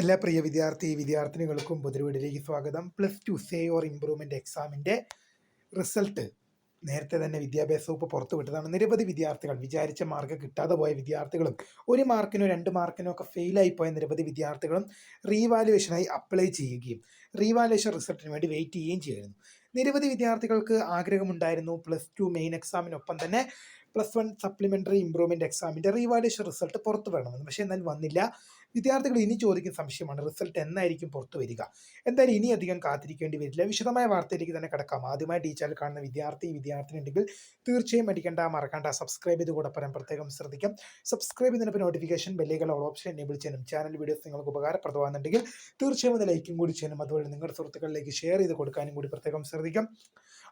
എല്ലാ പ്രിയ വിദ്യാർത്ഥി വിദ്യാർത്ഥിനികൾക്കും പൊതുവീടിലേക്ക് സ്വാഗതം. Plus two SAY or improvement എക്സാമിന്റെ റിസൾട്ട് നേരത്തെ തന്നെ വിദ്യാഭ്യാസ വകുപ്പ് പുറത്തുവിട്ടതാണ് നിരവധി വിദ്യാർത്ഥികൾ വിചാരിച്ച മാർക്ക് കിട്ടാതെ പോയ വിദ്യാർത്ഥികളും ഒരു മാർക്കിനോ രണ്ട് മാർക്കിനോ ഒക്കെ ഫെയിലായി പോയ നിരവധി വിദ്യാർത്ഥികളും റീവാലുവേഷനായി അപ്ലൈ ചെയ്യുകയും റീവാലുവേഷൻ റിസൾട്ടിന് വേണ്ടി വെയിറ്റ് ചെയ്യുകയും ചെയ്യുന്നു നിരവധി വിദ്യാർത്ഥികൾക്ക് ആഗ്രഹമുണ്ടായിരുന്നു പ്ലസ് ടു മെയിൻ എക്സാമിനൊപ്പം തന്നെ പ്ലസ് വൺ സപ്ലിമെന്ററി ഇംപ്രൂവ്മെന്റ് എക്സാമിന്റെ റീവാലുവേഷൻ റിസൾട്ട് പുറത്തു വരണമെന്ന് പക്ഷേ എന്നാൽ വന്നില്ല. വിദ്യാർത്ഥികൾ ഇനി ചോദിക്കുന്ന സംശയമാണ് റിസൾട്ട് എന്നായിരിക്കും പുറത്തു വരിക. എന്തായാലും ഇനി അധികം കാത്തിരിക്കേണ്ടി വരില്ല. വിശദമായ വാർത്തയിലേക്ക് തന്നെ കിടക്കാം. ആദ്യമായി ടീച്ചറിൽ കാണുന്ന വിദ്യാർത്ഥി വിദ്യാർത്ഥിനി ഉണ്ടെങ്കിൽ തീർച്ചയായും അടിക്കേണ്ട മറക്കണ്ട. സബ്സ്ക്രൈബ് ചെയ്ത് കൂടെ പറയാൻ പ്രത്യേകം ശ്രദ്ധിക്കാം. സബ്സ്ക്രൈബ് ചെയ്തതിനൊപ്പം നോട്ടിഫിക്കേഷൻ ബെല്ലുകൾ ഓൾ ഓപ്ഷൻ എനേബിൾ ചെയ്യാനും ചാനൽ വീഡിയോസ് നിങ്ങൾക്ക് ഉപകാരപ്രദമാകുന്നുണ്ടെങ്കിൽ തീർച്ചയായും ലൈക്കും കൂടി ചെയ്യാനും അതുപോലെ നിങ്ങളുടെ സുഹൃത്തുക്കളിലേക്ക് ഷെയർ ചെയ്ത് കൊടുക്കാനും കൂടി പ്രത്യേകം ശ്രദ്ധിക്കാം.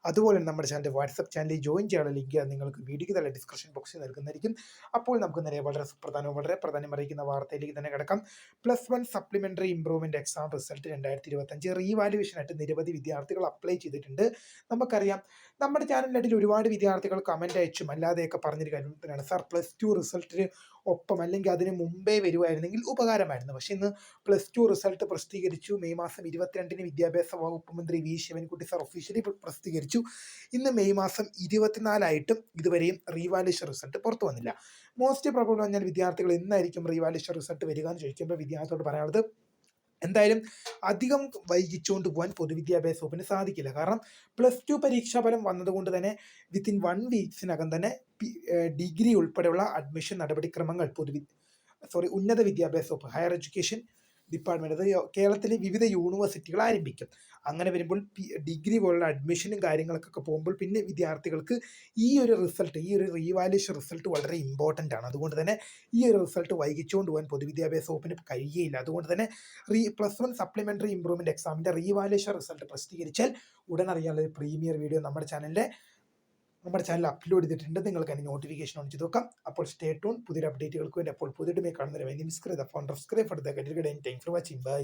അതുപോലെ നമ്മുടെ ചാനൽ വാട്സപ്പ് ചാനലിൽ ജോയിൻ ചെയ്യാനുള്ള ലിങ്ക് നിങ്ങൾക്ക് വീഡിയോയ്ക്ക് തന്നെ ഡിസ്ക്രിപ്ഷൻ ബോക്സിൽ നൽകുന്നതായിരിക്കും. അപ്പോൾ നമുക്ക് നിലയെ വളരെ സുപ്രധാനവും വളരെ പ്രധാനം അറിയിക്കുന്ന വാർത്തയിലേക്ക് തന്നെ കിടക്കാം. Plus one supplementary improvement exam result രണ്ടായിരത്തി ഇരുപത്തഞ്ച് റീവാലുവേഷനായിട്ട് നിരവധി വിദ്യാർത്ഥികൾ അപ്ലൈ ചെയ്തിട്ടുണ്ട്. നമുക്കറിയാം നമ്മുടെ ചാനലിനിടയിൽ ഒരുപാട് വിദ്യാർത്ഥികൾ കമന്റ് അയച്ചും അല്ലാതെയൊക്കെ പറഞ്ഞൊരു കാര്യത്തിനാണ് സാർ പ്ലസ് ടു റിസൾട്ടിന് ഒപ്പം അല്ലെങ്കിൽ അതിന് മുമ്പേ വരുമായിരുന്നെങ്കിൽ ഉപകാരമായിരുന്നു. പക്ഷേ ഇന്ന് പ്ലസ് ടു റിസൾട്ട് പ്രസിദ്ധീകരിച്ചു. മെയ് മാസം ഇരുപത്തിരണ്ടിന് വിദ്യാഭ്യാസ വകുപ്പ് മന്ത്രി വി. ശിവൻകുട്ടി സാർ ഒഫീഷ്യലി പ്രസിദ്ധീകരിച്ചു. ഇന്ന് മെയ് മാസം ഇരുപത്തിനാലായിട്ടും ഇതുവരെയും റീവാലുവേഷൻ റിസൾട്ട് പുറത്തു വന്നില്ല. മോസ്റ്റ് പ്രോബ്ലം പറഞ്ഞാൽ വിദ്യാർത്ഥികൾ എന്നായിരിക്കും റീവാലുവേഷൻ റിസൾട്ട് വരിക എന്ന് ചോദിക്കുമ്പോൾ വിദ്യാർത്ഥിയോട് പറയാനുള്ളത് എന്തായാലും അധികം വൈകിച്ചുകൊണ്ട് പോകാൻ പൊതുവിദ്യാഭ്യാസ വകുപ്പിന് സാധിക്കില്ല. കാരണം പ്ലസ് ടു പരീക്ഷാ ഫലം വന്നതുകൊണ്ട് തന്നെ വിത്തിൻ വൺ വീക്സിനകം തന്നെ ഡിഗ്രി ഉൾപ്പെടെയുള്ള അഡ്മിഷൻ നടപടിക്രമങ്ങൾ പൊതുവി സോറി ഉന്നത വിദ്യാഭ്യാസ വകുപ്പ് ഹയർ എഡ്യൂക്കേഷൻ ഡിപ്പാർട്ട്മെന്റ് അത് കേരളത്തിലെ വിവിധ യൂണിവേഴ്സിറ്റികൾ ആരംഭിക്കും. അങ്ങനെ വരുമ്പോൾ ഡിഗ്രി പോലുള്ള അഡ്മിഷനും കാര്യങ്ങൾക്കൊക്കെ പോകുമ്പോൾ പിന്നെ വിദ്യാർത്ഥികൾക്ക് ഈ ഒരു റിസൾട്ട് ഈ ഒരു റീവാലുവേഷൻ റിസൾട്ട് വളരെ ഇമ്പോർട്ടന്റ് ആണ്. അതുകൊണ്ട് തന്നെ ഈ ഒരു റിസൾട്ട് വൈകിച്ചുകൊണ്ട് പോകാൻ പൊതുവിദ്യാഭ്യാസ വകുപ്പിന് കഴിയുകയില്ല അതുകൊണ്ട് തന്നെ re plus one supplementary improvement എക്സാമിന്റെ റീവാലുവേഷൻ റിസൾട്ട് പ്രസിദ്ധീകരിച്ചാൽ ഉടൻ അറിയാനുള്ള ഒരു പ്രീമിയർ വീഡിയോ നമ്മുടെ ചാനലിന്റെ നമ്മുടെ ചാനൽ അപ്ലോഡ് ചെയ്തിട്ടുണ്ട്. നിങ്ങൾക്ക് അതിന് നോട്ടിഫിക്കേഷൻ ഓൺ ചെയ്ത് നോക്കാം. അപ്പോൾ സ്റ്റേ ടൂൺ പുതിയ അപ്ഡേറ്റുകൾക്ക് വേണ്ടി അപ്പോൾ പുതിയ കാണുന്നവരെ മിസ്കൃത phone subscribe for the guide time for watching bye